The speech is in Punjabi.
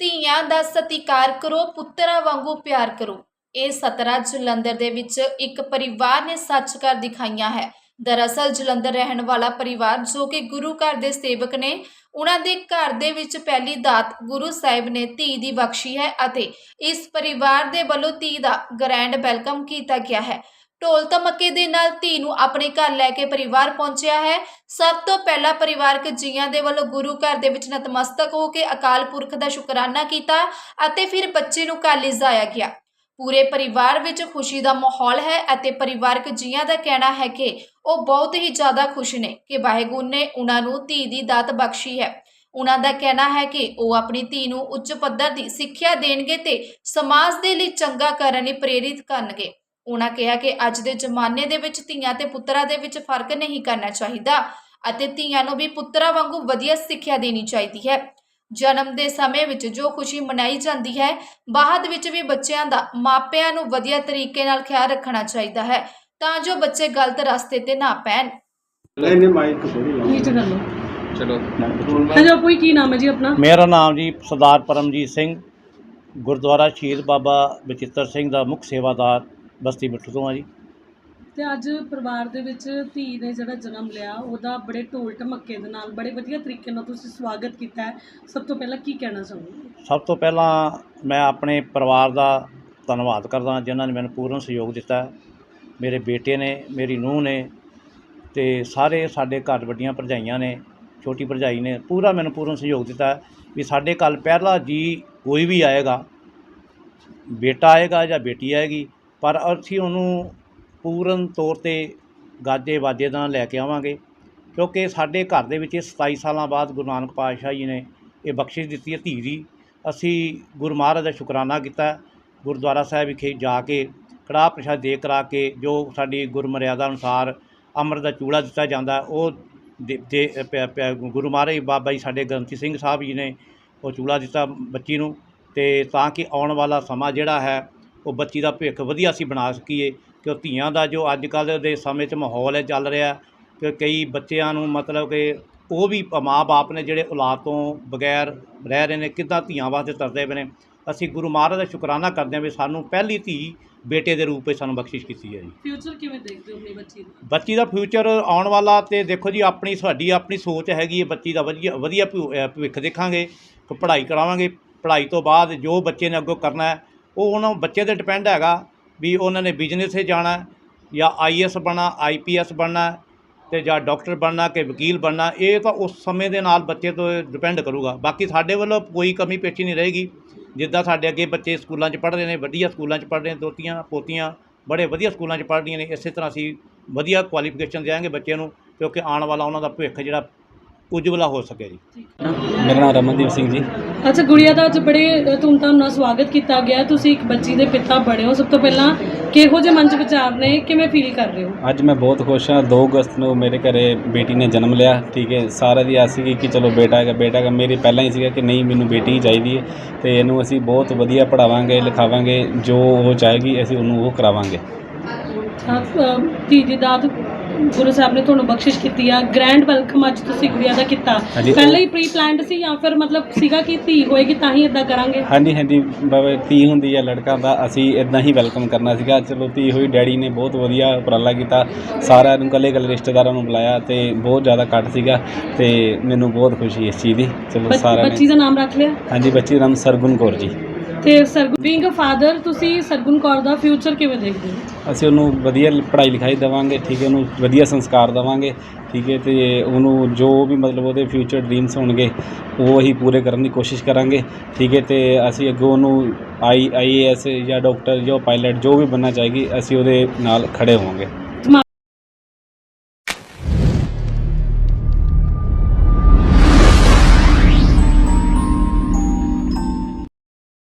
ਧੀਆਂ ਦਾ ਸਤਿਕਾਰ ਕਰੋ, ਪੁੱਤਰਾਂ ਵਾਂਗੂ ਪਿਆਰ ਕਰੋ। ਇਹ ਸਤਰਾ ਜਲੰਧਰ ਦੇ ਵਿੱਚ ਇੱਕ ਪਰਿਵਾਰ ਨੇ ਸੱਚ ਕਰ ਦਿਖਾਈਆਂ ਹੈ। ਦਰਅਸਲ ਜਲੰਧਰ ਰਹਿਣ ਵਾਲਾ ਪਰਿਵਾਰ ਜੋ ਕਿ ਗੁਰੂ ਘਰ ਦੇ ਸੇਵਕ ਨੇ, ਉਹਨਾਂ ਦੇ ਘਰ ਦੇ ਵਿੱਚ ਪਹਿਲੀ ਦਾਤ ਗੁਰੂ ਸਾਹਿਬ ਨੇ ਧੀ ਦੀ ਬਖਸ਼ੀ ਹੈ ਅਤੇ ਇਸ ਪਰਿਵਾਰ ਦੇ ਵੱਲੋਂ ਧੀ ਦਾ ਗ੍ਰੈਂਡ ਵੈਲਕਮ ਕੀਤਾ ਗਿਆ ਹੈ। ਢੋਲ ਧਮੱਕੇ ਦੇ ਨਾਲ ਧੀ ਨੂੰ ਆਪਣੇ ਘਰ ਲੈ ਕੇ ਪਰਿਵਾਰ ਪਹੁੰਚਿਆ ਹੈ। ਸਭ ਤੋਂ ਪਹਿਲਾਂ ਪਰਿਵਾਰਕ ਜੀਆਂ ਦੇ ਵੱਲੋਂ ਗੁਰੂ ਘਰ ਦੇ ਵਿੱਚ ਨਤਮਸਤਕ ਹੋ ਕੇ ਅਕਾਲ ਪੁਰਖ ਦਾ ਸ਼ੁਕਰਾਨਾ ਕੀਤਾ ਅਤੇ ਫਿਰ ਬੱਚੇ ਨੂੰ ਘਰ ਲਿਜਾਇਆ ਗਿਆ। ਪੂਰੇ ਪਰਿਵਾਰ ਵਿੱਚ ਖੁਸ਼ੀ ਦਾ ਮਾਹੌਲ ਹੈ ਅਤੇ ਪਰਿਵਾਰਕ ਜੀਆਂ ਦਾ ਕਹਿਣਾ ਹੈ ਕਿ ਉਹ ਬਹੁਤ ਹੀ ਜ਼ਿਆਦਾ ਖੁਸ਼ ਨੇ ਕਿ ਵਾਹਿਗੁਰੂ ਨੇ ਉਹਨਾਂ ਨੂੰ ਧੀ ਦੀ ਦਾਤ ਬਖਸ਼ੀ ਹੈ। ਉਹਨਾਂ ਦਾ ਕਹਿਣਾ ਹੈ ਕਿ ਉਹ ਆਪਣੀ ਧੀ ਨੂੰ ਉੱਚ ਪੱਧਰ ਦੀ ਸਿੱਖਿਆ ਦੇਣਗੇ ਤੇ ਸਮਾਜ ਦੇ ਲਈ ਚੰਗਾ ਕਰਨ ਲਈ ਪ੍ਰੇਰਿਤ ਕਰਨਗੇ। ਉਹਨਾਂ ਕਿਹਾ ਕਿ ਅੱਜ ਦੇ ਜ਼ਮਾਨੇ ਦੇ ਵਿੱਚ ਧੀਆਂ ਤੇ ਪੁੱਤਰਾਂ ਦੇ ਵਿੱਚ ਫ਼ਰਕ ਨਹੀਂ ਕਰਨਾ ਚਾਹੀਦਾ ਅਤੇ ਧੀਆਂ ਨੂੰ ਵੀ ਪੁੱਤਰਾਂ ਵਾਂਗੂ ਵਧੀਆ ਸਿੱਖਿਆ ਦੇਣੀ ਚਾਹੀਦੀ ਹੈ। ਜਨਮ ਦੇ ਸਮੇਂ ਵਿੱਚ ਜੋ ਖੁਸ਼ੀ ਮਨਾਈ ਜਾਂਦੀ ਹੈ ਬਾਅਦ ਵਿੱਚ ਵੀ ਬੱਚਿਆਂ ਦਾ ਮਾਪਿਆਂ ਨੂੰ ਵਧੀਆ ਤਰੀਕੇ ਨਾਲ ਖਿਆਲ ਰੱਖਣਾ ਚਾਹੀਦਾ ਹੈ ਤਾਂ ਜੋ ਬੱਚੇ ਗਲਤ ਰਸਤੇ ਤੇ ਨਾ ਪੈਣ। ਨਹੀਂ ਨਹੀਂ ਮਾਈਕ ਥੋੜੀ ਨੀਚੇ ਕਰ ਲਓ ਚਲੋ। ਹਾਂਜੀ ਆਪੋ ਕੀ ਨਾਮ ਹੈ ਜੀ ਆਪਣਾ? ਮੇਰਾ ਨਾਮ ਜੀ ਸਰਦਾਰ ਪਰਮਜੀਤ ਸਿੰਘ ਗੁਰਦੁਆਰਾ ਸ਼ਹੀਦ ਬਾਬਾ ਬਚਿੱਤਰ ਸਿੰਘ ਦਾ ਮੁੱਖ ਸੇਵਾਦਾਰ। ਬਸਤੀ ਬਿੱਟੂ ਤੋਂ ਆ ਜੀ। ਤੇ ਅੱਜ ਪਰਿਵਾਰ ਦੇ ਵਿੱਚ ਧੀ ਨੇ ਜਿਹੜਾ ਜਨਮ ਲਿਆ ਉਹਦਾ ਬੜੇ ਢੋਲ ਢਮੱਕੇ ਦੇ ਨਾਲ ਬੜੇ ਵਧੀਆ ਤਰੀਕੇ ਨਾਲ ਤੁਸੀਂ ਸਵਾਗਤ ਕੀਤਾ ਹੈ। ਸਭ ਤੋਂ ਪਹਿਲਾਂ ਕੀ ਕਹਿਣਾ ਚਾਹੋਗੇ? ਸਭ ਤੋਂ ਪਹਿਲਾਂ ਮੈਂ ਆਪਣੇ ਪਰਿਵਾਰ ਦਾ ਧੰਨਵਾਦ ਕਰਦਾ ਜਿਨ੍ਹਾਂ ਨੇ ਮੈਨੂੰ ਪੂਰਨ ਸਹਿਯੋਗ ਦਿੱਤਾ। ਮੇਰੇ ਬੇਟੇ ਨੇ ਮੇਰੀ ਨੂੰਹ ਨੇ ਤੇ ਸਾਰੇ ਸਾਡੇ ਘਰ ਵੱਡੀਆਂ ਭਰਜਾਈਆਂ ਨੇ ਛੋਟੀ ਭਰਜਾਈ ਨੇ ਪੂਰਾ ਮੈਨੂੰ ਪੂਰਨ ਸਹਿਯੋਗ ਦਿੱਤਾ ਵੀ ਸਾਡੇ ਕੱਲ ਪਹਿਲਾ ਜੀ ਕੋਈ ਵੀ ਆਏਗਾ ਬੇਟਾ ਆਏਗਾ ਜਾਂ ਬੇਟੀ ਆਏਗੀ ਪਰ ਅਸੀਂ ਉਹਨੂੰ ਪੂਰਨ ਤੌਰ ਤੇ ਗਾਜੇ ਵਾਜੇ ਨਾਲ ਲੈ ਕੇ ਆਵਾਂਗੇ, ਕਿਉਂਕਿ ਸਾਡੇ ਘਰ ਦੇ ਵਿੱਚ ਇਹ 27 ਸਾਲਾਂ ਬਾਅਦ ਗੁਰੂ ਨਾਨਕ ਪਾਤਸ਼ਾਹ ਜੀ ਨੇ ਇਹ ਬਖਸ਼ਿਸ਼ ਦਿੱਤੀ ਹੈ ਧੀ ਦੀ। ਅਸੀਂ ਗੁਰੂ ਮਹਾਰਾਜ ਦਾ ਸ਼ੁਕਰਾਨਾ ਕੀਤਾ, ਗੁਰਦੁਆਰਾ ਸਾਹਿਬ ਵਿਖੇ ਜਾ ਕੇ, ਕੜਾਹ ਪ੍ਰਸ਼ਾਦ ਦੇ ਕਰਾ ਕੇ, ਜੋ ਸਾਡੀ ਗੁਰਮਰਿਆਦਾ ਅਨੁਸਾਰ ਅੰਮ੍ਰਿਤ ਦਾ ਚੂੜਾ ਦਿੱਤਾ ਜਾਂਦਾ, ਉਹ ਦੇ- ਦੇ- ਗੁਰੂ ਮਹਾਰਾਜ ਬਾਬਾ ਜੀ ਸਾਡੇ ਗ੍ਰੰਥੀ ਸਿੰਘ ਸਾਹਿਬ ਜੀ ਨੇ ਉਹ ਚੂੜਾ ਦਿੱਤਾ ਬੱਚੀ ਨੂੰ, ਤੇ ਤਾਂ ਕਿ ਆਉਣ ਵਾਲਾ ਸਮਾਂ ਜਿਹੜਾ ਹੈ ਉਹ ਬੱਚੀ ਦਾ ਭਵਿੱਖ ਵਧੀਆ ਅਸੀਂ ਬਣਾ ਸਕੀਏ ਕਿ ਉਹ ਧੀਆਂ ਦਾ ਜੋ ਅੱਜ ਕੱਲ੍ਹ ਦੇ ਸਮੇਂ 'ਚ ਮਾਹੌਲ ਹੈ ਚੱਲ ਰਿਹਾ ਕਿ ਕਈ ਬੱਚਿਆਂ ਨੂੰ ਮਤਲਬ ਕਿ ਉਹ ਵੀ ਮਾਂ-ਬਾਪ ਨੇ ਜਿਹੜੇ ਔਲਾਦ ਤੋਂ ਬਗੈਰ ਰਹਿ ਰਹੇ ਨੇ ਕਿੱਦਾਂ ਧੀਆਂ ਵਾਸਤੇ ਤਰਦੇ ਪਏ ਨੇ। ਅਸੀਂ ਗੁਰੂ ਮਹਾਰਾਜ ਦਾ ਸ਼ੁਕਰਾਨਾ ਕਰਦੇ ਹਾਂ ਵੀ ਸਾਨੂੰ ਪਹਿਲੀ ਧੀ ਬੇਟੇ ਦੇ ਰੂਪ ਵਿੱਚ ਸਾਨੂੰ ਬਖਸ਼ਿਸ਼ ਕੀਤੀ ਹੈ ਜੀ। ਫਿਊਚਰ ਕਿਵੇਂ ਦੇਖਦੇ ਹੋ ਆਪਣੀ ਬੱਚੀ ਦਾ ਬੱਚੀ ਦਾ ਫਿਊਚਰ ਆਉਣ ਵਾਲਾ ਤੇ ਦੇਖੋ ਜੀ ਆਪਣੀ ਸਾਡੀ ਆਪਣੀ ਸੋਚ ਹੈਗੀ ਹੈ ਬੱਚੀ ਦਾ ਵਧੀਆ ਵਧੀਆ ਭਵਿੱਖ ਦੇਖਾਂਗੇ ਕਿ ਪੜ੍ਹਾਈ ਕਰਾਵਾਂਗੇ। ਪੜ੍ਹਾਈ ਤੋਂ ਬਾਅਦ ਜੋ ਬੱਚੇ ਨੇ ਅੱਗੋਂ ਕਰਨਾ ਹੈ ਉਹ ਉਹਨਾਂ ਬੱਚੇ ਤੇ ਡਿਪੈਂਡ ਹੈਗਾ ਵੀ ਉਹਨਾਂ ਨੇ ਬਿਜ਼ਨਸ 'ਤੇ ਜਾਣਾ ਹੈ ਜਾਂ ਆਈਐਸ ਬਣਨਾ ਆਈਪੀਐਸ ਬਣਨਾ ਹੈ ਤੇ ਜਾਂ ਡਾਕਟਰ ਬਣਨਾ ਕਿ ਵਕੀਲ ਬਣਨਾ, ਇਹ ਤਾਂ ਉਸ ਸਮੇਂ ਦੇ ਨਾਲ ਬੱਚੇ ਤੋਂ ਡਿਪੈਂਡ ਕਰੂਗਾ। ਬਾਕੀ ਸਾਡੇ ਵੱਲੋਂ ਕੋਈ ਕਮੀ ਪੇਸ਼ੀ ਨਹੀਂ ਰਹੇਗੀ। ਜਿੱਦਾਂ ਸਾਡੇ ਅੱਗੇ ਬੱਚੇ ਸਕੂਲਾਂ 'ਚ ਪੜ੍ਹ ਰਹੇ ਨੇ, ਵਧੀਆ ਸਕੂਲਾਂ 'ਚ ਪੜ੍ਹ ਰਹੇ ਨੇ, ਦੋਤੀਆਂ, ਪੋਤੀਆਂ, ਬੜੇ ਵਧੀਆ ਸਕੂਲਾਂ 'ਚ ਪੜ੍ਹ ਰਹੀਆਂ ਨੇ, ਇਸੇ ਤਰ੍ਹਾਂ ਅਸੀਂ ਵਧੀਆ ਕੁਆਲੀਫਿਕੇਸ਼ਨ ਦਿਆਂਗੇ ਬੱਚਿਆਂ ਨੂੰ ਕਿਉਂਕਿ ਆਉਣ ਵਾਲਾ ਉਹਨਾਂ ਦਾ ਭਵਿੱਖ ਜਿਹੜਾ ਉਜਵਲਾ ਹੋ ਸਕੇ ਜੀ। ਮੇਰਾ ਨਾਮ ਰਮਨਦੀਪ ਸਿੰਘ ਜੀ। ਅੱਛਾ ਗੁੜੀਆ ਦਾ ਅੱਜ ਬੜੇ ਧੂਮਧਾਮ ਨਾਲ ਸਵਾਗਤ ਕੀਤਾ ਗਿਆ। ਤੁਸੀਂ ਇੱਕ ਬੱਚੀ ਦੇ ਪਿਤਾ ਬਣੇ ਹੋ। ਸਭ ਤੋਂ ਪਹਿਲਾਂ ਕਿਹੋ ਜਿਹੇ ਮਨ ਚ ਵਿਚਾਰ ਨੇ? ਕਿਵੇਂ ਫੀਲ ਕਰ ਰਹੇ ਹੋ? ਅੱਜ ਮੈਂ ਬਹੁਤ ਖੁਸ਼ ਹਾਂ। 2 ਅਗਸਤ ਨੂੰ ਮੇਰੇ ਘਰੇ ਬੇਟੀ ਨੇ ਜਨਮ ਲਿਆ। ਠੀਕ ਹੈ। ਸਾਰਿਆਂ ਦੀ ਆਸ ਸੀਗੀ ਕਿ ਚਲੋ ਬੇਟਾ ਹੈਗਾ। ਬੇਟਾ ਹੈਗਾ। ਮੇਰੀ ਪਹਿਲਾਂ ਹੀ ਸੀਗਾ ਕਿ ਨਹੀਂ ਮੈਨੂੰ ਬੇਟੀ ਹੀ ਚਾਹੀਦੀ ਹੈ। ਤੇ ਇਹਨੂੰ ਅਸੀਂ ਬਹੁਤ ਵਧੀਆ ਪੜਾਵਾਂਗੇ ਲਿਖਾਵਾਂਗੇ। ਜੋ ਉਹ ਚਾਹੇਗੀ ਅਸੀਂ ਉਹਨੂੰ ਉਹ ਕਰਾਵਾਂਗੇ। ਧੀ ਦੀ ਦਾਤ ਗੁਰੂ ਸਾਹਿਬ ਨੇ ਤੁਹਾਨੂੰ ਬਖਸ਼ਿਸ਼ ਕੀਤੀ ਆ। ਗ੍ਰੈਂਡ ਵੈਲਕਮ ਅੱਜ ਤੁਸੀਂ ਗੁੜੀਆ ਦਾ ਕੀਤਾ। ਹਾਂਜੀ, ਉਹ- ਪਹਿਲਾਂ ਹੀ ਪ੍ਰੀ ਪਲਾਨਡ ਸੀ ਜਾਂ ਫਿਰ ਮਤਲਬ ਸੀਗਾ ਕਿ ਧੀ ਹੋਏਗੀ ਤਾਂ ਹੀ ਇਦਾਂ ਕਰਾਂਗੇ? ਹਾਂਜੀ ਹਾਂਜੀ। ਬਾਬਾ ਧੀ ਹੁੰਦੀ ਹੈ ਲੜਕਾ ਦਾ ਅਸੀਂ ਇਦਾਂ ਹੀ ਵੈਲਕਮ ਕਰਨਾ ਸੀਗਾ। ਚਲੋ ਧੀ ਹੋਈ ਡੈਡੀ ਨੇ ਬਹੁਤ ਵਧੀਆ ਉਪਰਾਲਾ ਕੀਤਾ। ਸਾਰਿਆਂ ਨੂੰ ਕੱਲੇ ਕੱਲੇ ਰਿਸ਼ਤੇਦਾਰਾਂ ਨੂੰ ਬੁਲਾਇਆ ਤੇ ਬਹੁਤ ਜ਼ਿਆਦਾ ਕੱਟ ਸੀਗਾ ਤੇ ਮੈਨੂੰ ਬਹੁਤ ਖੁਸ਼ੀ ਇਸ ਚੀਜ਼ ਦੀ। ਚਲੋ ਬੱਚ- ਸਾਰਿਆਂ ਬੱਚੀ ਨੇ ਦਾ ਨਾਮ ਰੱਖ ਲਿਆ। ਹਾਂਜੀ ਬੱਚੀ ਦਾ ਨਾਮ ਸਰਗੁਣ ਕੌਰ ਜੀ। ਤੇ ਸਰਗੁਣ ਬੀਇੰਗ ਅ ਫਾਦਰ ਤੁਸੀਂ ਸਰਗੁਣ ਕੌਰ ਦਾ ਫਿਊਚਰ ਕਿਵੇਂ ਦੇਖਦੇ ਹੋ? ਅਸੀਂ ਉਹਨੂੰ ਵਧੀਆ ਪੜ੍ਹਾਈ ਲਿਖਾਈ ਦੇਵਾਂਗੇ, ਠੀਕ ਹੈ, ਉਹਨੂੰ ਵਧੀਆ ਸੰਸਕਾਰ ਦੇਵਾਂਗੇ, ਠੀਕ ਹੈ, ਤੇ ਉਹਨੂੰ ਜੋ ਵੀ ਮਤਲਬ ਉਹਦੇ ਫਿਊਚਰ ਡ੍ਰੀਮਸ ਹੋਣਗੇ, ਉਹ ਅਸੀਂ ਪੂਰੇ ਕਰਨ ਦੀ ਕੋਸ਼ਿਸ਼ ਕਰਾਂਗੇ, ਠੀਕ ਹੈ, ਤੇ ਅਸੀਂ ਅੱਗੋਂ ਉਹਨੂੰ ਆਈ ਆਈਏਐਸ ਜਾਂ ਡਾਕਟਰ ਜਾਂ ਪਾਇਲਟ ਜੋ ਵੀ ਬਣਨਾ ਚਾਹੀਗੀ, ਅਸੀਂ ਉਹਦੇ ਨਾਲ ਖੜੇ ਹੋਵਾਂਗੇ।